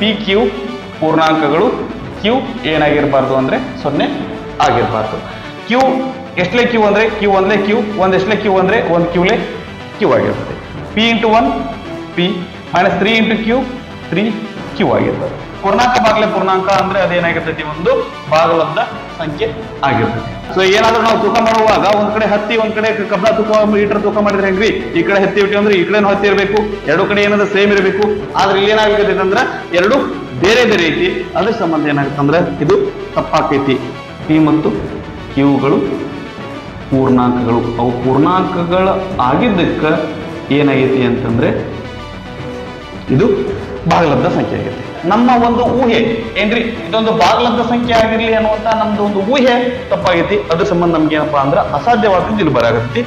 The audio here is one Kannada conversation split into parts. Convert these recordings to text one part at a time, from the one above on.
ಪಿ ಕ್ಯೂ ಪೂರ್ಣಾಂಕಗಳು ಕ್ಯೂ ಏನಾಗಿರಬಾರ್ದು ಅಂದರೆ ಸೊನ್ನೆ ಆಗಿರಬಾರ್ದು. ಕ್ಯೂ ಎಷ್ಟಲೇ ಕ್ಯೂ ಅಂದರೆ ಕ್ಯೂ ಒಂದಲೇ ಕ್ಯೂ ಒಂದು ಎಷ್ಟಲೇ ಕ್ಯೂ ಅಂದರೆ ಒಂದು ಕ್ಯೂಲೆ ಕ್ಯೂ ಆಗಿರ್ತದೆ. P into one P minus three into Q three Q ಆಗಿರ್ತದೆ. ಪೂರ್ಣಾಂಕ ಬಾಗ್ಲೆ ಪೂರ್ಣಾಂಕ ಅಂದ್ರೆ ಅದೇನಾಗಿರ್ತೈತಿ ಒಂದು ಭಾಗಲಬ್ಧ ಸಂಖ್ಯೆ ಆಗಿರ್ತದೆ ಸೊ ಏನಾದ್ರೂ ನಾವು ತೂಕ ಮಾಡುವಾಗ ಒಂದ್ ಕಡೆ ಹತ್ತಿ, ಒಂದ್ ಕಡೆ ಕಬ್ಬಣ ತೂಕ ಮೀಟರ್ ತೂಕ ಮಾಡಿದ್ರೆ ಹೆಂಗ್ರಿ? ಈ ಕಡೆ ಹತ್ತಿ ಬಿಟ್ಟಿ ಅಂದ್ರೆ ಈ ಕಡೆ ಹತ್ತಿ ಇರಬೇಕು, ಎರಡು ಕಡೆ ಏನಾದ್ರೆ ಸೇಮ್ ಇರಬೇಕು. ಆದ್ರೆ ಇಲ್ಲಿ ಏನಾಗಿರ್ತೈತಿ ಅಂದ್ರೆ ಎರಡು ಬೇರೆ ಬೇರೆ ಐತಿ. ಅದ್ರ ಸಂಬಂಧ ಏನಾಗುತ್ತೆ ಅಂದ್ರೆ ಇದು ತಪ್ಪಾಕೈತಿ. ಪಿ ಮತ್ತು ಕ್ಯೂಗಳು ಪೂರ್ಣಾಂಕಗಳು. ಅವು ಪೂರ್ಣಾಂಕಗಳ ಆಗಿದ್ದಕ್ಕ ಏನಾಗೈತಿ ಅಂತಂದ್ರೆ ಇದು ಭಾಗಲಬ್ಧ ಸಂಖ್ಯೆ ಆಗೈತೆ ನಮ್ಮ ಒಂದು ಊಹೆ. ಏನ್ರಿ? ಇದೊಂದು ಬಾಗ್ಲಂತ ಸಂಖ್ಯೆ ಆಗಿರ್ಲಿ ಅನ್ನುವಂತ ನಮ್ದು ಒಂದು ಊಹೆ ತಪ್ಪಾಗೈತಿ. ಅದ್ರ ಸಂಬಂಧ ನಮ್ಗೆ ಏನಪ್ಪಾ ಅಂದ್ರೆ ಅಸಾಧ್ಯವಾದ ಇಲ್ಲಿ ಬರಾಗತ್ತಿ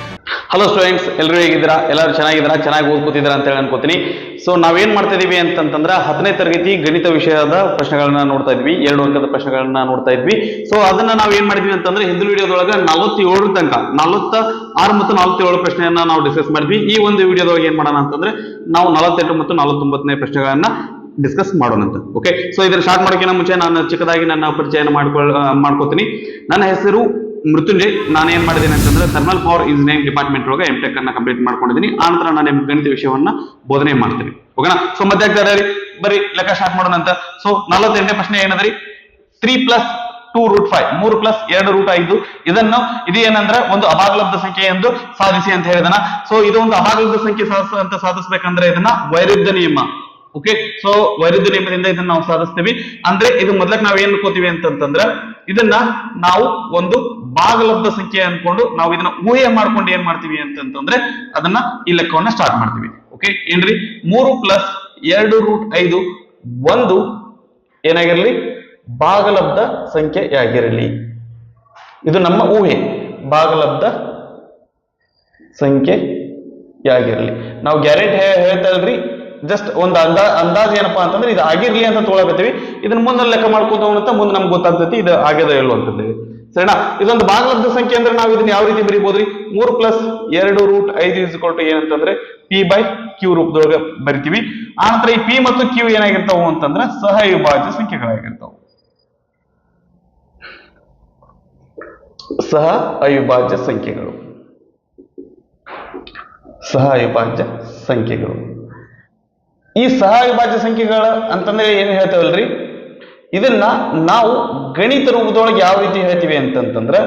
ಹಲೋ ಸ್ಟೂಡೆಂಟ್ಸ್ ಎಲ್ಲರೂ ಹೇಗಿದ್ದೀರಾ? ಎಲ್ಲರೂ ಚೆನ್ನಾಗಿದ್ದೀರಾ? ಚೆನ್ನಾಗಿ ಓದ್ಕೋತಿದ್ದೀರಾ ಅಂತ ಹೇಳಿ ಅನ್ಕೋತೀನಿ. ಸೊ ನಾವೇನ್ ಮಾಡ್ತಾ ಇದೀವಿ ಅಂತಂತಂದ್ರೆ ಹತ್ತನೇ ತರಗತಿ ಗಣಿತ ವಿಷಯದ ಪ್ರಶ್ನೆಗಳನ್ನ ನೋಡ್ತಾ ಇದ್ವಿ. ಎರಡು ಅಂಕದ ಪ್ರಶ್ನೆಗಳನ್ನ ನೋಡ್ತಾ ಇದ್ವಿ. ಸೊ ಅದನ್ನ ನಾವ್ ಏನ್ ಮಾಡಿದ್ವಿ ಅಂತಂದ್ರೆ ಹಿಂದಿನ ವಿಡಿಯೋದೊಳಗ ನಲವತ್ತೇಳು ತನಕ, ನಲವತ್ತ ಆರು ಮತ್ತು ನಲವತ್ತೇಳು ಪ್ರಶ್ನೆಯನ್ನ ನಾವು ಡಿಸ್ಕಸ್ ಮಾಡಿದ್ವಿ. ಈ ಒಂದು ವಿಡಿಯೋದೊಳಗೆ ಏನ್ ಮಾಡೋಣ ಅಂತಂದ್ರೆ ನಾವು ನಲವತ್ತೆಂಟು ಮತ್ತು ನಲವತ್ತೊಂಬತ್ತನೇ ಪ್ರಶ್ನೆಗಳನ್ನ ಡಿಸ್ಕಸ್ ಮಾಡೋಣಂತ ಓಕೆ ಸೊ ಇದನ್ನ ಸ್ಟಾರ್ಟ್ ಮಾಡೋಕ್ಕಿಂತ ಮುಂಚೆ ನಾನು ಚಿಕ್ಕದಾಗಿ ನನ್ನ ಪರಿಚಯನ ಮಾಡ್ಕೊಳ್ ಮಾಡ್ಕೋತೀನಿ. ನನ್ನ ಹೆಸರು ಮೃತ್ಯುಂಜಯ್. ನಾನು ಏನ್ ಮಾಡಿದ್ದೀನಿ ಅಂತಂದ್ರೆ ಥರ್ಮಲ್ ಪವರ್ ಇಂಜಿನಿಯರಿಂಗ್ ಡಿಪಾರ್ಟ್ಮೆಂಟ್ ಒಳಗೆ ಎಂ ಟೆಕ್ ಅನ್ನ ಕಂಪ್ಲೀಟ್ ಮಾಡ್ಕೊಂಡಿದ್ದೀನಿ. ಆ ನಂತರ ನಾನು ನಿಮ್ಗೆ ಗಣಿತ ವಿಷಯವನ್ನ ಬೋಧನೆ ಮಾಡ್ತೀನಿ ಓಕೆನಾ ಸೊ ಮಧ್ಯಾಹ್ನ ಬರೀ ಲೆಕ್ಕ ಸ್ಟಾರ್ಟ್ ಮಾಡೋಣ ಅಂತ ಸೊ ನಲವತ್ತೆಂಟನೇ ಪ್ರಶ್ನೆ ಏನದ್ರಿ? Three plus two root five ಮೂರು ಪ್ಲಸ್ ಎರಡು ರೂಟ್ ಐದು. ಇದನ್ನು ಇದು ಏನಂದ್ರೆ ಒಂದು ಅಭಾಗಲಬ್ಧ ಸಂಖ್ಯೆ ಎಂದು ಸಾಧಿಸಿ ಅಂತ ಹೇಳಿದನ. ಸೊ ಇದು ಒಂದು ಅಭಾಗಲಬ್ಧ ಸಂಖ್ಯೆ ಸಾಧಿಸ, ಅಂತ ಸಾಧಿಸಬೇಕಂದ್ರೆ ಇದನ್ನ ವೈರುದ್ಧ ನಿಯಮ. ಓಕೆ ಸೊ ವೈರುದ್ಧ ನಿಯಮದಿಂದ ಇದನ್ನ ನಾವು ಸಾಧಿಸ್ತೀವಿ. ಅಂದ್ರೆ ಇದು ಮೊದ್ಲಕ್ ನಾವ್ ಏನ್ ಅನ್ಕೋತೀವಿ ಅಂತಂತಂದ್ರೆ, ಇದನ್ನ ನಾವು ಒಂದು ಭಾಗಲಬ್ಧ ಸಂಖ್ಯೆ ಅನ್ಕೊಂಡು ನಾವು ಇದನ್ನ ಊಹೆ ಮಾಡ್ಕೊಂಡು ಏನ್ ಮಾಡ್ತೀವಿ ಅಂತಂತಂದ್ರೆ, ಅದನ್ನ ಈ ಲೆಕ್ಕವನ್ನ ಸ್ಟಾರ್ಟ್ ಮಾಡ್ತೀವಿ. ಓಕೆ ಏನ್ರಿ? ಮೂರು ಪ್ಲಸ್ ಎರಡು ರೂಟ್ ಐದು, ಒಂದು ಏನಾಗಿರ್ಲಿ? ಭಾಗಲಬ್ಧ ಸಂಖ್ಯೆಯಾಗಿರಲಿ ಇದು ನಮ್ಮ ಊಹೆ. ಭಾಗಲಬ್ಧ ಸಂಖ್ಯೆಯಾಗಿರಲಿ ನಾವು ಗ್ಯಾರಂಟಿ ಹೇಳ್ತಾ ಇಲ್ರಿ ಜಸ್ಟ್ ಒಂದು ಅಂದಾ, ಅಂದಾಜ್ ಏನಪ್ಪಾ ಅಂತಂದ್ರೆ ಇದು ಆಗಿರ್ಲಿ ಅಂತ ತೊಗೊಳಕತ್ತೀವಿ ಇದನ್ನ ಮುಂದೆ ಲೆಕ್ಕ ಮಾಡ್ಕೊಂತ ಅಂತ ಮುಂದೆ ನಮ್ಗೆ ಗೊತ್ತಾಗ್ತೈತಿ, ಇದು ಆಗ್ಯದ ಇಲ್ಲೋ ಅಂತಂದೇಳಿ. ಸರಿನಾ? ಇದೊಂದು ಭಾಗಲಬ್ಧ ಸಂಖ್ಯೆ ಅಂದ್ರೆ ನಾವು ಇದನ್ನ ಯಾವ ರೀತಿ ಬರೀಬೋದ್ರಿ? ಮೂರು ಪ್ಲಸ್ ಎರಡು ರೂಟ್ ಐದು ಇಸ್ಕೊಟ್ಟು ಏನಂತಂದ್ರೆ ಪಿ ಬೈ ಕ್ಯೂ ರೂಪದೊಳಗೆ ಬರಿತೀವಿ. ಆನಂತರ ಈ ಪಿ ಮತ್ತು ಕ್ಯೂ ಏನಾಗಿರ್ತಾವು ಅಂತಂದ್ರೆ ಸಹ ವಿಭಾಜ್ಯ ಸಂಖ್ಯೆಗಳಾಗಿರ್ತಾವು. ಸಹ ಅವಿಭಾಜ್ಯ ಸಂಖ್ಯೆಗಳು. ಸಹ ಅವಿಭಾಜ್ಯ ಸಂಖ್ಯೆಗಳು. ಈ ಸಹ ಸಂಖ್ಯೆಗಳ ಅಂತಂದ್ರೆ ಏನು ಹೇಳ್ತೇವಲ್ರಿ? ಇದನ್ನ ನಾವು ಗಣಿತ ರೂಪದೊಳಗೆ ಯಾವ ರೀತಿ ಹೇಳ್ತೀವಿ ಅಂತಂತಂದ್ರೆ,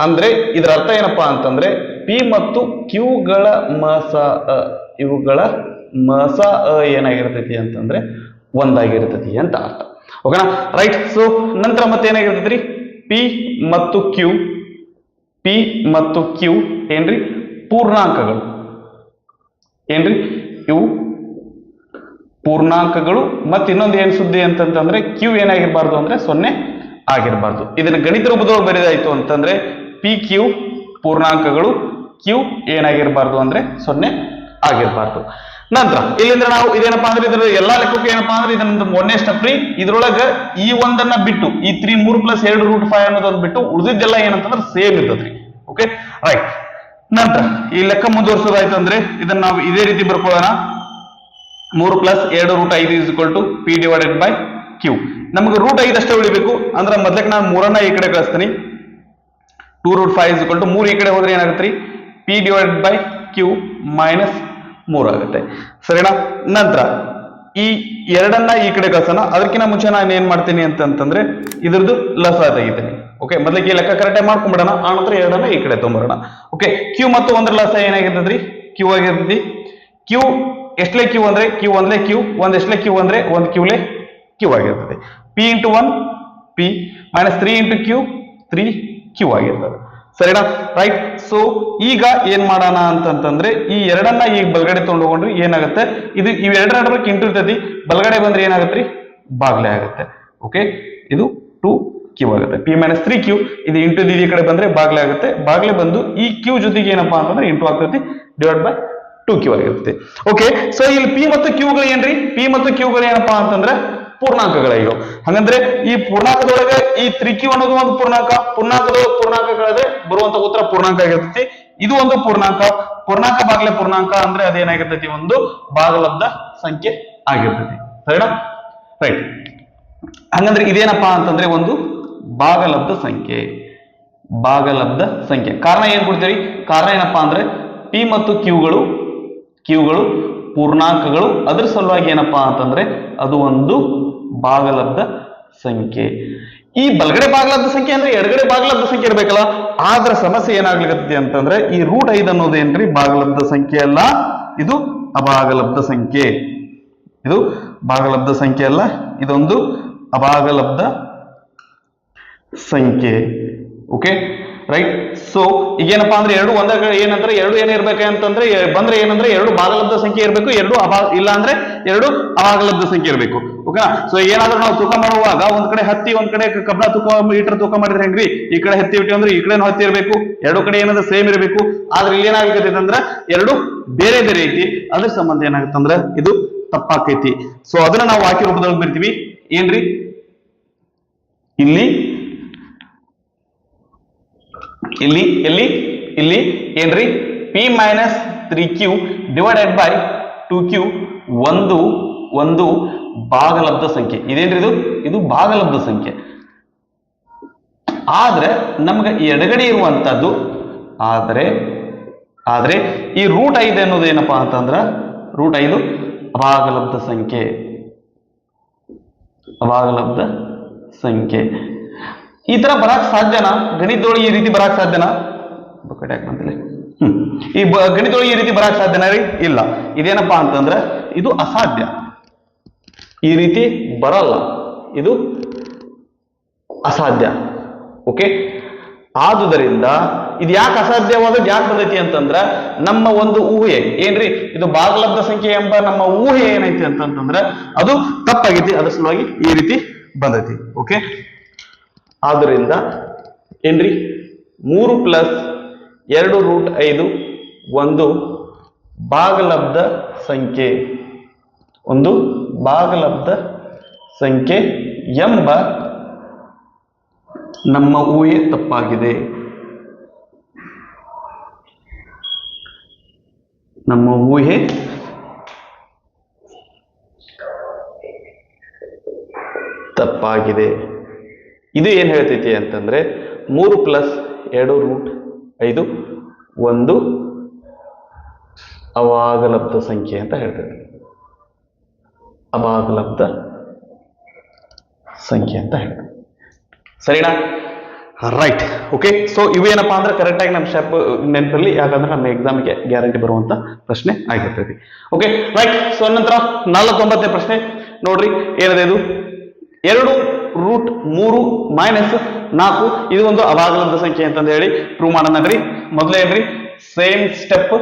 ಅಂದ್ರೆ ಇದರ ಅರ್ಥ ಏನಪ್ಪಾ ಅಂತಂದ್ರೆ ಪಿ ಮತ್ತು ಕ್ಯೂಗಳ ಮಸ ಇವುಗಳ ಮಸ ಅ ಏನಾಗಿರ್ತೈತಿ ಅಂತಂದ್ರೆ ಒಂದಾಗಿರ್ತೈತಿ ಅಂತ ಅರ್ಥ. ಓಕೆನಾ? ರೈಟ್ ಸೊ ನಂತರ ಮತ್ತೆ ಏನಾಗಿರ್ತೈತ್ರಿ ಪಿ ಮತ್ತು ಕ್ಯೂ ಪಿ ಮತ್ತು ಕ್ಯೂ ಏನ್ರಿ? ಪೂರ್ಣಾಂಕಗಳು. ಏನ್ರಿ? ಇವು ಪೂರ್ಣಾಂಕಗಳು ಮತ್ತೆ ಇನ್ನೊಂದು ಏನ್ ಸುದ್ದಿ ಅಂತಂತಂದ್ರೆ ಕ್ಯೂ ಏನಾಗಿರ್ಬಾರ್ದು ಅಂದ್ರೆ ಸೊನ್ನೆ ಆಗಿರ್ಬಾರ್ದು. ಇದನ್ನ ಗಣಿತ ರೂಪದೊಳಗೆ ಬರೆದಾಯ್ತು ಅಂತಂದ್ರೆ ಪಿ ಕ್ಯೂ ಪೂರ್ಣಾಂಕಗಳು ಕ್ಯೂ ಏನಾಗಿರ್ಬಾರ್ದು ಅಂದ್ರೆ ಸೊನ್ನೆ ಆಗಿರಬಾರ್ದು. ನಂತರ, ಇಲ್ಲಿಂದ ನಾವು ಇದೇನಪ್ಪಾ ಅಂದ್ರೆ ಇದ್ರ ಎಲ್ಲಾ ಲೆಕ್ಕಕ್ಕೆ ಏನಪ್ಪಾ ಅಂದ್ರೆ ಇದನ್ನ ಮೊನ್ನೆ ಸ್ಟೆಪ್ ರೀ. ಇದ್ರೊಳಗ ಈ ಒಂದನ್ನ ಬಿಟ್ಟು ಈ ತ್ರೀ ಮೂರು ಪ್ಲಸ್ ಎರಡು ರೂಟ್ ಫೈವ್ ಅನ್ನೋದನ್ನ ಬಿಟ್ಟು ಉಳಿದಿದ್ದೆಲ್ಲ ಏನಂತಂದ್ರೆ ಸೇಮ್ ಇರ್ತದ್ರಿ ಓಕೆ ರೈಟ್ ನಂತರ, ಈ ಲೆಕ್ಕ ಮುಂದುವರ್ಸೋದಾಯ್ತು ಅಂದ್ರೆ ಇದನ್ನ ನಾವು ಇದೇ ರೀತಿ ಬರ್ಕೊಳ್ಳೋಣ. ಮೂರು ಪ್ಲಸ್ ಎರಡು ರೂಟ್ ಐದು is equal to P divided by Q ನಮಗೆ ರೂಟ್ ಐದು ಅಷ್ಟೇ ಉಳಿಬೇಕು. ಅಂದ್ರೆ ಮೊದಲಕ್ಕೆ ನಾನು ಮೂರನ್ನ ಈ ಕಡೆ ಕಳಿಸ್ತೀನಿ. Two root five is equal to ಮೂರು ಈ ಕಡೆ ಹೋದ್ರೆ ಏನಾಗುತ್ತೆ ರೀ P divided by Q minus ಮೂರು ಆಗುತ್ತೆ. ಸರಿನಾ? ನಂತರ ಈ ಎರಡನ್ನ ಈ ಕಡೆ ಕಳ್ಸೋಣ. ಅದಕ್ಕಿಂತ ಮುಂಚೆ ನಾನು ಏನ್ ಮಾಡ್ತೀನಿ ಅಂತಂದ್ರೆ ಇದ್ರದ್ದು ಲಸ ತೆಗಿತೀನಿ ಓಕೆ ಮೊದಲಿಗೆ ಈ ಲೆಕ್ಕ ಕರೆಕ್ಟಾಗಿ ಮಾಡ್ಕೊಂಡ್ಬಿಡೋಣ ಆ ನಂತರ ಎರಡನ್ನ ಈ ಕಡೆ ತೊಗೊಂಬರೋಣ. ಓಕೆ ಕ್ಯೂ ಮತ್ತು ಒಂದ್ರ ಲಸ ಏನಾಗಿರ್ತದ್ರಿ? ಕ್ಯೂ ಆಗಿರ್ತೈತಿ ಕ್ಯೂ ಎಷ್ಟಲೇ ಕ್ಯೂ ಅಂದ್ರೆ ಕ್ಯೂ ಒಂದ್ಲೇ ಕ್ಯೂ ಒಂದ್ ಎಷ್ಟಲೇ ಕ್ಯೂ ಅಂದ್ರೆ ಒಂದ್ ಕ್ಯೂಲೆ ಕ್ಯೂ ಆಗಿರ್ತದೆ. P into one P minus three into Q three Q ಆಗಿರ್ತದೆ. ಸರಿನಾ? ರೈಟ್ ಸೊ ಈಗ ಏನ್ ಮಾಡೋಣ ಅಂತಂತಂದ್ರೆ ಈ ಎರಡನ್ನ ಈಗ ಬಲಗಡೆ ತೊಗೊಂಡು ಏನಾಗುತ್ತೆ? ಇದು ಇವೆರಡರ ನಡುವೆ ಇಂಟು ಇರ್ತೈತಿ ಬಲಗಡೆ ಬಂದ್ರೆ ಏನಾಗುತ್ತೆ ರೀ ಬಾಗ್ಲೆ ಆಗುತ್ತೆ. ಓಕೆ ಇದು ಟು ಕ್ಯೂ ಆಗುತ್ತೆ. ಪಿ ಮೈನಸ್ ತ್ರೀ ಕ್ಯೂ ಇದು ಇಂಟು ಈ ಕಡೆ ಬಂದ್ರೆ ಬಾಗ್ಲೆ ಆಗುತ್ತೆ. ಬಾಗ್ಲೆ ಬಂದು ಈ ಕ್ಯೂ ಜೊತೆಗೆ ಏನಪ್ಪಾ ಅಂತಂದ್ರೆ ಇಂಟು ಆಗ್ತೈತಿ ಡಿವೈಡ್ ಬೈ ಟು ಕ್ಯೂ ಆಗಿರುತ್ತೆ ಓಕೆ ಸೊ ಇಲ್ಲಿ ಪಿ ಮತ್ತು ಕ್ಯೂಗಳು ಏನ್ರಿ? ಪಿ ಮತ್ತು ಕ್ಯೂಗಳು ಏನಪ್ಪಾ ಅಂತಂದ್ರೆ ಪೂರ್ಣಾಂಕಗಳಾಗಿವೆ ಹಂಗಂದ್ರೆ ಈ ಪೂರ್ಣಾಂಕದೊಳಗೆ ಈ ತ್ರಿಕ್ಯೂ ಅನ್ನೋದು ಒಂದು ಪೂರ್ಣಾಂಕ ಪೂರ್ಣಾಂಕದ ಪೂರ್ಣಾಂಕಗಳದ್ರೆ ಬರುವಂತ ಉತ್ತರ ಪೂರ್ಣಾಂಕ ಆಗಿರ್ತೈತಿ. ಇದು ಒಂದು ಪೂರ್ಣಾಂಕ. ಪೂರ್ಣಾಂಕ ಬಾಗಿಲೆ ಪೂರ್ಣಾಂಕ ಅಂದ್ರೆ ಅದೇನಾಗಿರ್ತೈತಿ? ಒಂದು ಭಾಗಲಬ್ಧ ಸಂಖ್ಯೆ ಆಗಿರ್ತೈತಿ. ಸರಿನಾ? ರೈಟ್ ಹಂಗಂದ್ರೆ ಇದೇನಪ್ಪಾ ಅಂತಂದ್ರೆ ಒಂದು ಭಾಗಲಬ್ಧ ಸಂಖ್ಯೆ. ಭಾಗಲಬ್ಧ ಸಂಖ್ಯೆ. ಕಾರಣ ಏನ್ ಕೊಡ್ತೀರಿ? ಕಾರಣ ಏನಪ್ಪಾ ಅಂದ್ರೆ ಪಿ ಮತ್ತು ಕ್ಯೂಗಳು ಕ್ಯೂಗಳು, ಪೂರ್ಣಾಂಕಗಳು. ಅದ್ರ ಸಲುವಾಗಿ ಏನಪ್ಪಾ ಅಂತಂದ್ರೆ ಅದು ಒಂದು ಭಾಗಲಬ್ಧ ಸಂಖ್ಯೆ. ಈ ಬಲಗಡೆ ಭಾಗಲಬ್ಧ ಸಂಖ್ಯೆ ಅಂದ್ರೆ ಎಡಗಡೆ ಭಾಗಲಬ್ಧ ಸಂಖ್ಯೆ ಇರಬೇಕಲ್ಲ? ಆದ್ರ ಸಮಸ್ಯೆ ಏನಾಗ್ಲಿಕ್ಕೆ ಅಂತಂದ್ರೆ ಈ ರೂಟ್ ಐದು ಅನ್ನೋದೇನ್ರಿ ಭಾಗಲಬ್ಧ ಸಂಖ್ಯೆ ಅಲ್ಲ. ಇದು ಅಭಾಗಲಬ್ಧ ಸಂಖ್ಯೆ. ಇದು ಭಾಗಲಬ್ಧ ಸಂಖ್ಯೆ ಅಲ್ಲ. ಇದೊಂದು ಅಭಾಗಲಬ್ಧ ಸಂಖ್ಯೆ. ಓಕೆ ರೈಟ್ ಸೊ ಈಗೇನಪ್ಪಾ ಅಂದ್ರೆ ಎರಡು ಒಂದ ಏನಂದ್ರೆ ಎರಡು ಏನಿರ್ಬೇಕು ಅಂತಂದ್ರೆ ಬಂದ್ರೆ ಏನಂದ್ರೆ ಎರಡು ಭಾಗಲಬ್ಧ ಸಂಖ್ಯೆ ಇರಬೇಕು, ಎರಡು ಅಭಾ ಇಲ್ಲ ಅಂದ್ರೆ ಎರಡು ಅಭಾಗಲಬ್ಧ ಸಂಖ್ಯೆ ಇರಬೇಕು. ಓಕೆನಾ ಸೊ ಏನಾದ್ರೂ ನಾವು ತೂಕ ಮಾಡುವಾಗ ಒಂದ್ ಕಡೆ ಹತ್ತಿ, ಒಂದ್ ಕಡೆ ಕಬ್ಬಣ ತೂಕ, ಮೀಟರ್ ತೂಕ ಮಾಡಿದ್ರೆ ಹೆಂಗ್ರಿ? ಈ ಕಡೆ ಹತ್ತಿ ಬಿಟ್ಟು ಅಂದ್ರೆ ಈ ಕಡೆ ಹತ್ತಿ ಇರಬೇಕು. ಎರಡು ಕಡೆ ಏನಂದ್ರೆ ಸೇಮ್ ಇರಬೇಕು. ಆದ್ರೆ ಇಲ್ಲಿ ಏನಾಗುತ್ತೆ ಅಂದ್ರೆ ಎರಡು ಬೇರೆ ಬೇರೆ ಐತಿ. ಅದ್ರ ಸಂಬಂಧ ಏನಾಗುತ್ತೆ ಇದು ತಪ್ಪಾಕೈತಿ. ಸೊ ಅದನ್ನ ನಾವು ವಾಕ್ಯ ರೂಪದೊಳಗೆ ಬರ್ತೀವಿ ಏನ್ರಿ? ಇಲ್ಲಿ ಇಲ್ಲಿ ಎಲ್ಲಿ ಇಲ್ಲಿ, ಏನ್ರಿ? P minus three Q divided by two Q ಒಂದು ಒಂದು ಭಾಗಲಬ್ಧ ಸಂಖ್ಯೆ. ಇದೇನ್ರಿ ಇದು? ಇದು ಭಾಗಲಬ್ಧ ಸಂಖ್ಯೆ. ಆದ್ರೆ ನಮ್ಗೆ ಎಡಗಡೆ ಇರುವಂತದ್ದು ಆದರೆ, ಆದ್ರೆ ಈ ರೂಟ್ ಐದು ಅನ್ನೋದು ಏನಪ್ಪಾ ಅಂತಂದ್ರ ರೂಟ್ ಐದು ಅಭಾಗಲಬ್ಧ ಸಂಖ್ಯೆ. ಅಭಾಗಲಬ್ಧ ಸಂಖ್ಯೆ. ಈ ತರ ಬರಕ್ ಸಾಧ್ಯನಾ? ಗಣಿತದೊಳಗೆ ಈ ರೀತಿ ಬರಕ್ ಸಾಧ್ಯನಾ? ಕಡೆ ಬಂದಿಲ್ಲ ಈ ಗಣಿತದೊಳಗೆ ಈ ರೀತಿ ಬರಕ್ ಸಾಧ್ಯನಾ ರೀ? ಇಲ್ಲ. ಇದೇನಪ್ಪಾ ಅಂತಂದ್ರೆ ಇದು ಅಸಾಧ್ಯ. ಈ ರೀತಿ ಬರಲ್ಲ. ಇದು ಅಸಾಧ್ಯ. ಓಕೆ? ಆದುದರಿಂದ ಇದು ಯಾಕೆ ಅಸಾಧ್ಯವಾದದ್ದು ಯಾಕೆ ಬಂದೈತಿ ಅಂತಂದ್ರ ನಮ್ಮ ಒಂದು ಊಹೆ. ಏನ್ರಿ? ಇದು ಬಾಗಲಬ್ಧ ಸಂಖ್ಯೆ ಎಂಬ ನಮ್ಮ ಊಹೆ ಏನೈತಿ ಅಂತಂದ್ರ ಅದು ತಪ್ಪಾಗೈತಿ. ಅದರ ಸಲುವಾಗಿ ಈ ರೀತಿ ಬಂದೈತಿ. ಓಕೆ? ಆದುದರಿಂದ ಏನ್ರಿ? ಮೂರು ಪ್ಲಸ್ ಎರಡು ರೂಟ್ ಐದು, ಒಂದು ಭಾಗಲಬ್ಧ ಸಂಖ್ಯೆ. ಒಂದು ಭಾಗಲಬ್ಧ ಸಂಖ್ಯೆ ಎಂಬ ನಮ್ಮ ಊಹೆ ತಪ್ಪಾಗಿದೆ. ನಮ್ಮ ಊಹೆ ತಪ್ಪಾಗಿದೆ. ಇದು ಏನು ಹೇಳ್ತೈತಿ ಅಂತಂದರೆ ಮೂರು ಪ್ಲಸ್ ಎರಡು ರೂಟ್ ಐದು ಒಂದು ಅವಾಗಲಬ್ಧ ಸಂಖ್ಯೆ ಅಂತ ಹೇಳ್ತೈತಿ. ಅವಾಗಲಬ್ಧ ಸಂಖ್ಯೆ ಅಂತ ಹೇಳ್ತೀವಿ ಸರಿನಾ? ರೈಟ್ ಓಕೆ ಸೊ ಇವೇನಪ್ಪಾ ಅಂದ್ರೆ ಕರೆಕ್ಟಾಗಿ ನಮ್ಮ ಶಾಪ್ ನೆನಪಲ್ಲಿ ಯಾಕಂದ್ರೆ ನಮ್ಮ ಎಕ್ಸಾಮ್ಗೆ ಗ್ಯಾರಂಟಿ ಬರುವಂತ ಪ್ರಶ್ನೆ ಆಗಿರ್ತೈತಿ. ಓಕೆ ರೈಟ್ ಸೊ ನಂತರ ನಾಲ್ವತ್ತೊಂಬತ್ತನೇ ಪ್ರಶ್ನೆ. ನೋಡ್ರಿ, ಏನಿದೆ ಇದು? ಎರಡು ರೂಟ್ ಮೂರು ಮೈನಸ್ ನಾಲ್ಕು. ಇದು ಒಂದು ಅಭಾಗಲಬ್ಧ ಸಂಖ್ಯೆ ಅಂತಂದು ಹೇಳಿ ಪ್ರೂವ್ ಮಾಡೋಣನ್ರಿ ಮೊದಲೇ ಏನ್ರಿ? ಸೇಮ್ ಸ್ಟೆಪ್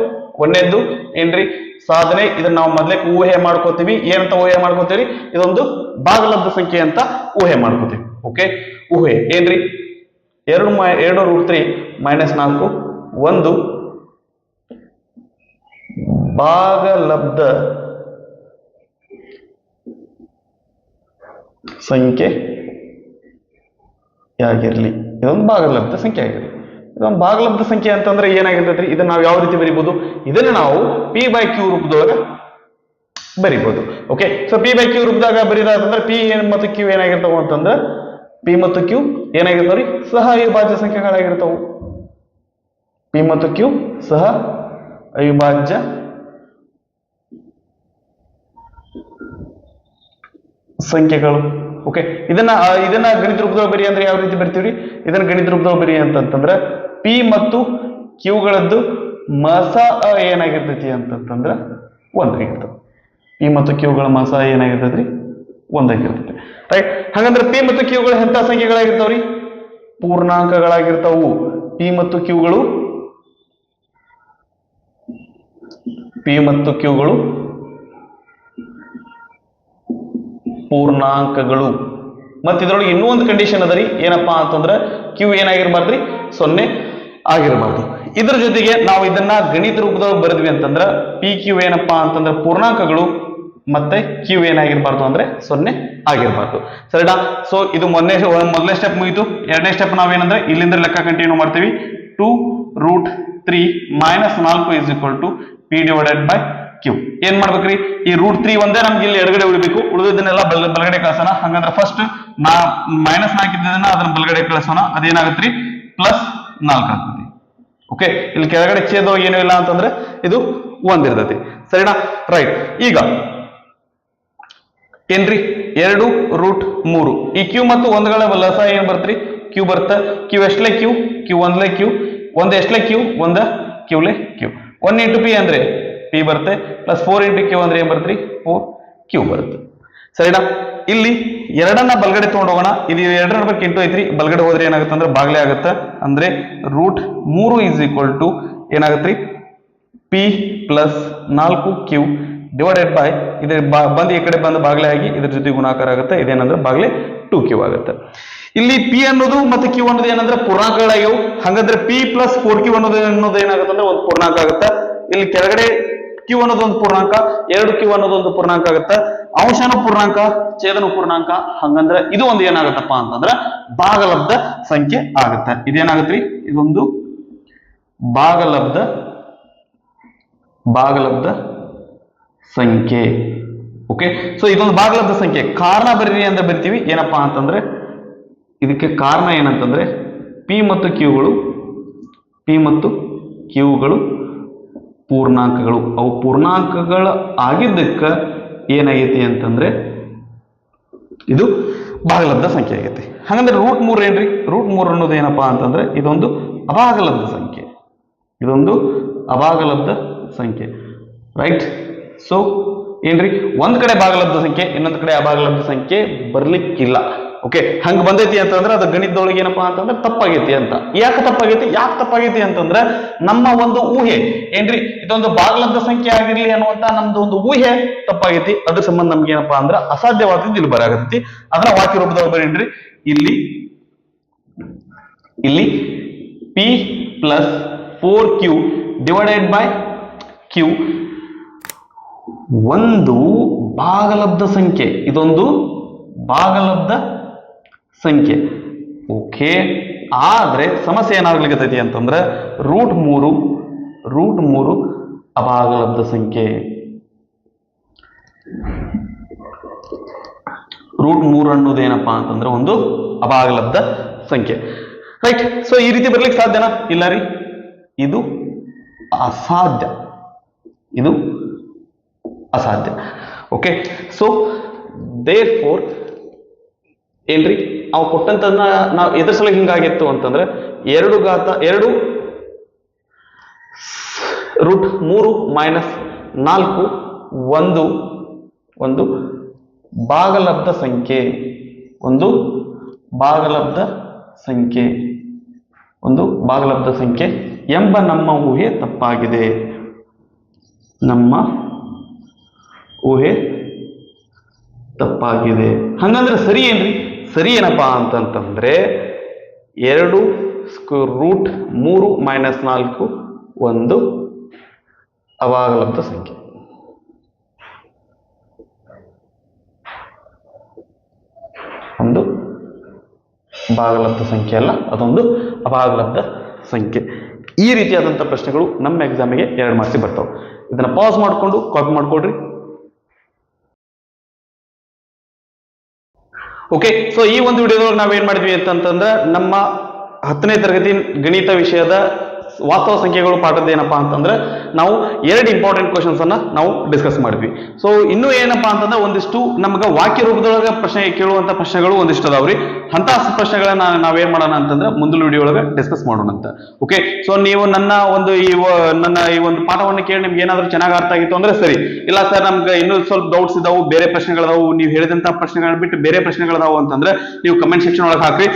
ಒಂದೇದ್ದು. ಏನ್ರಿ? ಸಾಧನೆ, ಇದನ್ನ ನಾವು ಮೊದಲೇ ಊಹೆ ಮಾಡ್ಕೋತೀವಿ. ಏನಂತ ಊಹೆ ಮಾಡ್ಕೋತೀವಿ ಇದೊಂದು ಭಾಗಲಬ್ಧ ಸಂಖ್ಯೆ ಅಂತ ಊಹೆ ಮಾಡ್ಕೋತೀವಿ. ಓಕೆ ಊಹೆ. ಏನ್ರಿ? ಎರಡು ಮೈ, ಎರಡು ರೂಟ್ ತ್ರೀ ಮೈನಸ್ ನಾಲ್ಕು. ಒಂದು. ಭಾಗಲಬ್ಧ ಸಂಖ್ಯೆ ಆಗಿರಲಿ ಇದೊಂದು ಭಾಗಲಬ್ಧ ಸಂಖ್ಯೆ ಆಗಿರಲಿ. ಇದೊಂದು ಭಾಗಲಬ್ಧ ಸಂಖ್ಯೆ ಅಂತಂದ್ರೆ ಏನಾಗಿರ್ತೈತ್ರಿ? ಇದನ್ನ ನಾವು ಯಾವ ರೀತಿ ಬರಿಬಹುದು ಇದನ್ನ ನಾವು ಪಿ ಬೈ ಕ್ಯೂ ರೂಪದೊಳಗ ಬರಿಬಹುದು okay so P by Q ರೂಪದಾಗ ಬರೀದಂದ್ರೆ ಪಿ ಏನ್ ಮತ್ತು ಕ್ಯೂ ಏನಾಗಿರ್ತಾವ ಅಂತಂದ್ರೆ ಪಿ ಮತ್ತು ಕ್ಯೂ ಏನಾಗಿರ್ತಾವ್ರಿ ಸಹ ಅವಿಭಾಜ್ಯ ಸಂಖ್ಯೆಗಳಾಗಿರ್ತಾವು. ಪಿ ಮತ್ತು ಕ್ಯೂ ಸಹ ಅವಿಭಾಜ್ಯ ಸಂಖ್ಯೆಗಳು. ಓಕೆ ಇದನ್ನ ಇದನ್ನ ಗಣಿತ ರೂಪದಲ್ಲಿ ಬರಿ ಅಂದ್ರೆ ಯಾವ ರೀತಿ ಬರ್ತೀವ್ರಿ? ಇದನ್ನ ಗಣಿತ ರೂಪದಲ್ಲಿ ಬರಿ ಅಂತಂತಂದ್ರೆ ಪಿ ಮತ್ತು ಕ್ಯೂಗಳದ್ದು ಮಸ ಏನಾಗಿರ್ತೈತಿ ಅಂತಂತಂದ್ರೆ ಒಂದಾಗಿರ್ತದೆ. ಪಿ ಮತ್ತು ಕ್ಯೂಗಳ ಮಸ ಏನಾಗಿರ್ತೈತ್ರಿ? ಒಂದಾಗಿರ್ತೈತಿ. ರೈಟ್ ಹಾಗಂದ್ರೆ ಪಿ ಮತ್ತು ಕ್ಯೂಗಳು ಎಂಥ ಸಂಖ್ಯೆಗಳಾಗಿರ್ತಾವ್ರಿ? ಪೂರ್ಣಾಂಕಗಳಾಗಿರ್ತಾವು. ಪಿ ಮತ್ತು ಕ್ಯೂಗಳು ಪಿ ಮತ್ತು ಕ್ಯೂಗಳು ಪೂರ್ಣಾಂಕಗಳು. ಮತ್ತೆ ಇದರೊಳಗೆ ಇನ್ನೂ ಒಂದು ಕಂಡೀಷನ್ ಅದರಿ ರೀ, ಏನಪ್ಪಾ ಅಂತಂದ್ರೆ ಕ್ಯೂ ಏನಾಗಿರ್ಬಾರ್ದ್ರಿ? ಸೊನ್ನೆ ಆಗಿರಬಾರ್ದು. ಇದ್ರ ಜೊತೆಗೆ ನಾವು ಇದನ್ನ ಗಣಿತ ರೂಪದೊಳಗೆ ಬರೆದ್ವಿ ಅಂತಂದ್ರೆ ಪಿ ಕ್ಯೂ ಏನಪ್ಪಾ ಅಂತಂದ್ರೆ ಪೂರ್ಣಾಂಕಗಳು ಮತ್ತೆ ಕ್ಯೂ ಏನಾಗಿರ್ಬಾರ್ದು ಅಂದ್ರೆ ಸೊನ್ನೆ ಆಗಿರ್ಬಾರ್ದು. ಸರಿನಾ? ಸೊ ಇದು ಮೊನ್ನೆ ಮೊದಲನೇ ಸ್ಟೆಪ್ ಮುಗಿತು. ಎರಡನೇ ಸ್ಟೆಪ್ ನಾವೇನಂದ್ರೆ ಇಲ್ಲಿಂದ ಲೆಕ್ಕ ಕಂಟಿನ್ಯೂ ಮಾಡ್ತೀವಿ. ಟೂ ರೂಟ್ ತ್ರೀ ಮೈನಸ್ ನಾಲ್ಕು is equal to P divided by Q ಏನ್ ಮಾಡ್ಬೇಕ್ರಿ? ಈ ರೂಟ್ ತ್ರೀ ಒಂದೇ ನಮ್ಗೆ ಇಲ್ಲಿ ಎಡಗಡೆ ಉಳಿಬೇಕು. ಉಳಿದಿದ್ದನ್ನೆಲ್ಲ ಬಲಗಡೆ ಕಳ್ಸೋಣ. ಹಂಗಂದ್ರೆ ಫಸ್ಟ್ ನಾ ಮೈನಸ್ ನಾಲ್ಕಿದ್ದನ್ನ ಅದನ್ನ ಬಲಗಡೆ ಕಳಿಸೋಣ. ಅದೇನಾಗತ್ರಿ? ಪ್ಲಸ್ ನಾಲ್ಕು ಆಗ್ತದೆ. ಓಕೆ ಇಲ್ಲಿ ಕೆಳಗಡೆ ಛೇದ ಏನೂ ಇಲ್ಲ ಅಂತಂದ್ರೆ ಇದು ಒಂದಿರ್ತೈತಿ. ಸರಿನಾ? ರೈಟ್ ಈಗ ಏನ್ರಿ? ಎರಡು ರೂಟ್ ಮೂರು. ಈ ಕ್ಯೂ ಮತ್ತು ಒಂದ್ಗಳ ಲಸ ಏನ್ ಬರ್ತ್ರಿ ಕ್ಯೂ ಬರ್ತ ಕ್ಯೂ ಎಷ್ಟ್ಲೆ ಕ್ಯೂ ಕ್ಯೂ ಒಂದ್ಲೆ ಕ್ಯೂ ಒಂದ್ ಎಷ್ಟಲೆ ಕ್ಯೂ ಒಂದ ಕ್ಯೂಲೆ ಕ್ಯೂ ಒನ್ ಇಂಟು ಪಿ ಅಂದ್ರೆ? ಪಿ ಬರುತ್ತೆ ಪ್ಲಸ್ ಫೋರ್ ಇಂಟು ಕ್ಯೂ ಅಂದ್ರೆ ಏನ್ ಬರುತ್ತೆ ಫೋರ್ ಕ್ಯೂ ಬರುತ್ತೆ. ಸರಿನಾ? ಇಲ್ಲಿ ಎರಡನ್ನ ಬಲಗಡೆ ತೊಗೊಂಡು ಹೋಗೋಣ ಇದು ಎರಡರ ನಡುವೆ ಇಂಟು ಐತ್ರಿ. ಬಲಗಡೆ ಹೋದ್ರೆ ಏನಾಗುತ್ತೆ ಅಂದ್ರೆ ಬಾಗ್ಲೆ ಆಗುತ್ತೆ. ಅಂದ್ರೆ ರೂಟ್ ಮೂರು ಇಸ್ ಈಕ್ವಲ್ ಟು ಏನಾಗತ್ರಿ? ಪಿ ಪ್ಲಸ್ ನಾಲ್ಕು ಕ್ಯೂ ಡಿವೈಡೆಡ್ ಬೈ ಇದ್ರ ಬಂದು ಈ ಕಡೆ ಬಂದು ಬಾಗ್ಲೆ ಆಗಿ ಇದ್ರ ಜೊತೆ ಗುಣಾಕಾರ ಆಗುತ್ತೆ. ಇದೇನಂದ್ರೆ ಬಾಗ್ಲೆ ಟು ಕ್ಯೂ ಆಗುತ್ತೆ. ಇಲ್ಲಿ ಪಿ ಅನ್ನೋದು ಮತ್ತೆ ಕ್ಯೂ ಅನ್ನೋದು ಏನಂದ್ರೆ ಪೂರ್ಣಾಂಕಗಳಾಗ್ಯವು. ಹಾಗಾದ್ರೆ ಪಿ ಪ್ಲಸ್ ಫೋರ್ ಕ್ಯೂ ಅನ್ನೋದು ಅನ್ನೋದು ಏನಾಗುತ್ತೆ ಅಂದ್ರೆ ಒಂದು ಪೂರ್ಣಾಂಕ ಆಗುತ್ತೆ. ಇಲ್ಲಿ ಕೆಳಗಡೆ ಕ್ಯೂ ಅನ್ನೋದು ಒಂದು ಪೂರ್ಣಾಂಕ, ಎರಡು ಕ್ಯೂ ಅನ್ನೋದು ಒಂದು ಪೂರ್ಣಾಂಕ ಆಗುತ್ತೆ. ಅಂಶನ ಪೂರ್ಣಾಂಕ, ಛೇದನ ಪೂರ್ಣಾಂಕ. ಹಂಗಂದ್ರೆ ಇದು ಒಂದು ಏನಾಗತ್ತಪ್ಪ ಅಂತಂದ್ರೆ ಭಾಗಲಬ್ಧ ಸಂಖ್ಯೆ ಆಗುತ್ತೆ. ಇದೇನಾಗತ್ರಿ? ಇದೊಂದು ಭಾಗಲಬ್ಧ ಭಾಗಲಬ್ಧ ಸಂಖ್ಯೆ. ಓಕೆ ಸೊ ಇದೊಂದು ಭಾಗಲಬ್ಧ ಸಂಖ್ಯೆ. ಕಾರಣ ಬರೀರಿ ಅಂತ ಬರಿತೀವಿ. ಏನಪ್ಪಾ ಅಂತಂದ್ರೆ ಇದಕ್ಕೆ ಕಾರಣ ಏನಂತಂದರೆ ಪಿ ಮತ್ತು ಕ್ಯೂಗಳು ಪಿ ಮತ್ತು ಕ್ಯೂಗಳು ಪೂರ್ಣಾಂಕಗಳು. ಅವು ಪೂರ್ಣಾಂಕಗಳ ಆಗಿದ್ದಕ್ಕೆ ಏನಾಗೈತಿ ಅಂತಂದರೆ ಇದು ಭಾಗಲಬ್ಧ ಸಂಖ್ಯೆ ಆಗೈತಿ. ಹಾಗಂದ್ರೆ ರೂಟ್ ಮೂರು ಏನ್ರಿ? ರೂಟ್ ಮೂರು ಅನ್ನೋದು ಏನಪ್ಪಾ ಅಂತಂದ್ರೆ ಇದೊಂದು ಅಭಾಗಲಬ್ಧ ಸಂಖ್ಯೆ. ಇದೊಂದು ಅಭಾಗಲಬ್ಧ ಸಂಖ್ಯೆ. ರೈಟ್ ಸೊ ಏನ್ರಿ? ಒಂದ್ ಕಡೆ ಭಾಗಲಬ್ಧ ಸಂಖ್ಯೆ, ಇನ್ನೊಂದು ಕಡೆ ಅಭಾಗಲಬ್ಧ ಸಂಖ್ಯೆ ಬರ್ಲಿಕ್ಕಿಲ್ಲ. ಓಕೆ ಹಂಗ್ ಬಂದೈತಿ ಅಂತಂದ್ರೆ ಅದು ಗಣಿತದೊಳಗೆ ಏನಪ್ಪಾ ಅಂತಂದ್ರೆ ತಪ್ಪಾಗೈತಿ ಅಂತ. ಯಾಕೆ ತಪ್ಪಾಗೈತಿ? ಯಾಕೆ ತಪ್ಪಾಗೈತಿ ಅಂತಂದ್ರೆ ನಮ್ಮ ಒಂದು ಊಹೆ, ಏನ್ರಿ? ಇದೊಂದು ಬಾಗ್ಲದ ಸಂಖ್ಯೆ ಆಗಿರ್ಲಿ ಅನ್ನುವಂತ ನಮ್ದು ಒಂದು ಊಹೆ ತಪ್ಪಾಗೈತಿ. ಅದ್ರ ಸಂಬಂಧ ನಮ್ಗೆ ಏನಪ್ಪಾ ಅಂದ್ರೆ ಅಸಾಧ್ಯವಾದದ್ದು ಇಲ್ಲಿ ಬರಾಗತ್ತಿ ಅದ್ರ ವಾಕ್ಯ ರೂಪದೊಳಗೆ ಬರೀನ್ರಿ. ಇಲ್ಲಿ ಇಲ್ಲಿ P plus four Q divided by Q ಒಂದು ಭಾಗಲಬ್ಧ ಸಂಖ್ಯೆ. ಇದೊಂದು ಭಾಗಲಬ್ಧ ಸಂಖ್ಯೆ. ಓಕೆ. ಆದರೆ ಸಮಸ್ಯೆ ಏನಾಗ್ಲಿಕ್ಕತೈತಿ ಅಂತಂದ್ರೆ ರೂಟ್ ಮೂರು ರೂಟ್ ಮೂರು ಅಭಾಗಲಬ್ಧ ಸಂಖ್ಯೆ. ರೂಟ್ ಮೂರು ಅನ್ನೋದು ಏನಪ್ಪಾ ಅಂತಂದ್ರೆ ಒಂದು ಅಭಾಗಲಬ್ಧ ಸಂಖ್ಯೆ. ರೈಟ್ ಸೊ ಈ ರೀತಿ ಬರ್ಲಿಕ್ಕೆ ಸಾಧ್ಯನಾ? ಇಲ್ಲ ರೀ. ಇದು ಅಸಾಧ್ಯ. ಇದು ಅಸಾಧ್ಯ. ಓಕೆ ಸೊ ದೇರ್ ಫೋರ್ ಏನ್ರಿ? ಅವು ಕೊಟ್ಟಂತದನ್ನ ನಾವು ಎದುರಿಸಲು ಹಿಂಗಾಗಿತ್ತು ಅಂತಂದ್ರೆ ಎರಡು ಘಾತ, ಎರಡು ರೂಟ್ ಮೂರು ಮೈನಸ್ ನಾಲ್ಕು ಒಂದು ಒಂದು ಭಾಗಲಬ್ಧ ಸಂಖ್ಯೆ, ಒಂದು ಭಾಗಲಬ್ಧ ಸಂಖ್ಯೆ, ಒಂದು ಭಾಗಲಬ್ಧ ಸಂಖ್ಯೆ ಎಂಬ ನಮ್ಮ ಊಹೆ ತಪ್ಪಾಗಿದೆ. ನಮ್ಮ ಊಹೆ ತಪ್ಪಾಗಿದೆ. ಹಂಗಂದ್ರೆ ಸರಿ ಏನ್ರಿ? ಸರಿ ಏನಪ್ಪಾ ಅಂತಂತಂದರೆ ಎರಡು ಸ್ಕ್ವೇರ್ ರೂಟ್ ಮೂರು ಮೈನಸ್ ನಾಲ್ಕು ಒಂದು ಅವಾಗಲಬ್ಧ ಸಂಖ್ಯೆ. ಒಂದು ಭಾಗಲಬ್ಧ ಸಂಖ್ಯೆ ಅಲ್ಲ, ಅದೊಂದು ಅಭಾಗಲಬ್ಧ ಸಂಖ್ಯೆ. ಈ ರೀತಿಯಾದಂಥ ಪ್ರಶ್ನೆಗಳು ನಮ್ಮ ಎಕ್ಸಾಮಿಗೆ ಎರಡು ಮಾರ್ಕ್ಸ್ ಬರ್ತವೆ. ಇದನ್ನು ಪಾಸ್ ಮಾಡಿಕೊಂಡು ಕಾಪಿ ಮಾಡ್ಕೊಡ್ರಿ. ಓಕೆ ಸೊ ಈ ಒಂದು ವಿಡಿಯೋದೊಳಗೆ ನಾವೇನ್ ಮಾಡಿದ್ವಿ ಅಂತಂತಂದ್ರೆ ನಮ್ಮ ಹತ್ತನೇ ತರಗತಿ ಗಣಿತ ವಿಷಯದ ವಾಸ್ತವ ಸಂಖ್ಯೆಗಳು ಪಾಠದ ಏನಪ್ಪಾ ಅಂತಂದ್ರೆ ನಾವು ಎರಡು ಇಂಪಾರ್ಟೆಂಟ್ ಕ್ವಶನ್ಸ್ ಅನ್ನ ನಾವು ಡಿಸ್ಕಸ್ ಮಾಡಿದ್ವಿ. ಸೊ ಇನ್ನು ಏನಪ್ಪಾ ಅಂತಂದ್ರೆ ಒಂದಿಷ್ಟು ನಮ್ಗೆ ವಾಕ್ಯ ರೂಪದೊಳಗೆ ಪ್ರಶ್ನೆ ಕೇಳುವಂತ ಪ್ರಶ್ನೆಗಳು ಒಂದಿಷ್ಟು ಅದಾವ್ರಿ ಅಂತ ಪ್ರಶ್ನೆಗಳನ್ನ ನಾವೇನ್ ಮಾಡೋಣ ಅಂತಂದ್ರೆ ಮುಂದಿನ ವಿಡಿಯೋ ಒಳಗೆ ಡಿಸ್ಕಸ್ ಮಾಡೋಣ ಅಂತ. ಓಕೆ ಸೊ ನೀವು ನನ್ನ ಒಂದು ಈ ನನ್ನ ಈ ಒಂದು ಪಾಠವನ್ನು ಕೇಳಿ ನಿಮ್ಗೆ ಏನಾದ್ರೂ ಚೆನ್ನಾಗಿ ಅರ್ಥ ಆಗಿತ್ತು ಅಂದ್ರೆ ಸರಿ. ಇಲ್ಲ ಸರ್, ನಮ್ಗೆ ಇನ್ನೂ ಸ್ವಲ್ಪ ಡೌಟ್ಸ್ ಇದಾವು, ಬೇರೆ ಪ್ರಶ್ನೆಗಳದಾವು, ನೀವು ಹೇಳಿದಂತ ಪ್ರಶ್ನೆಗಳನ್ನ ಬಿಟ್ಟು ಬೇರೆ ಪ್ರಶ್ನೆಗಳದಾವು ಅಂತಂದ್ರೆ ನೀವು ಕಮೆಂಟ್ ಸೆಕ್ಷನ್ ಒಳಗೆ ಹಾಕ್ರಿ.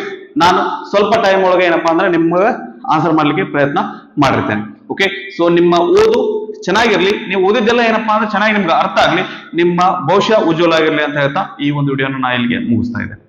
ನಾನು ಸ್ವಲ್ಪ ಟೈಮ್ ಒಳಗೆ ಏನಪ್ಪಾ ಅಂದ್ರೆ ನಿಮ್ಗೆ ಆನ್ಸರ್ ಮಾಡ್ಲಿಕ್ಕೆ ಪ್ರಯತ್ನ ಮಾಡಿರ್ತೇನೆ. ಓಕೆ ಸೊ ನಿಮ್ಮ ಓದು ಚೆನ್ನಾಗಿರ್ಲಿ. ನೀವು ಓದಿದ್ದೆಲ್ಲ ಏನಪ್ಪಾ ಅಂದ್ರೆ ಚೆನ್ನಾಗಿ ನಿಮ್ಗೆ ಅರ್ಥ ಆಗ್ಲಿ. ನಿಮ್ಮ ಭವಿಷ್ಯ ಉಜ್ವಲ ಆಗಿರ್ಲಿ ಅಂತ ಹೇಳ್ತಾ ಈ ಒಂದು ವಿಡಿಯೋನ ನಾ ಇಲ್ಲಿಗೆ ಮುಗಿಸ್ತಾ ಇದ್ದೇನೆ.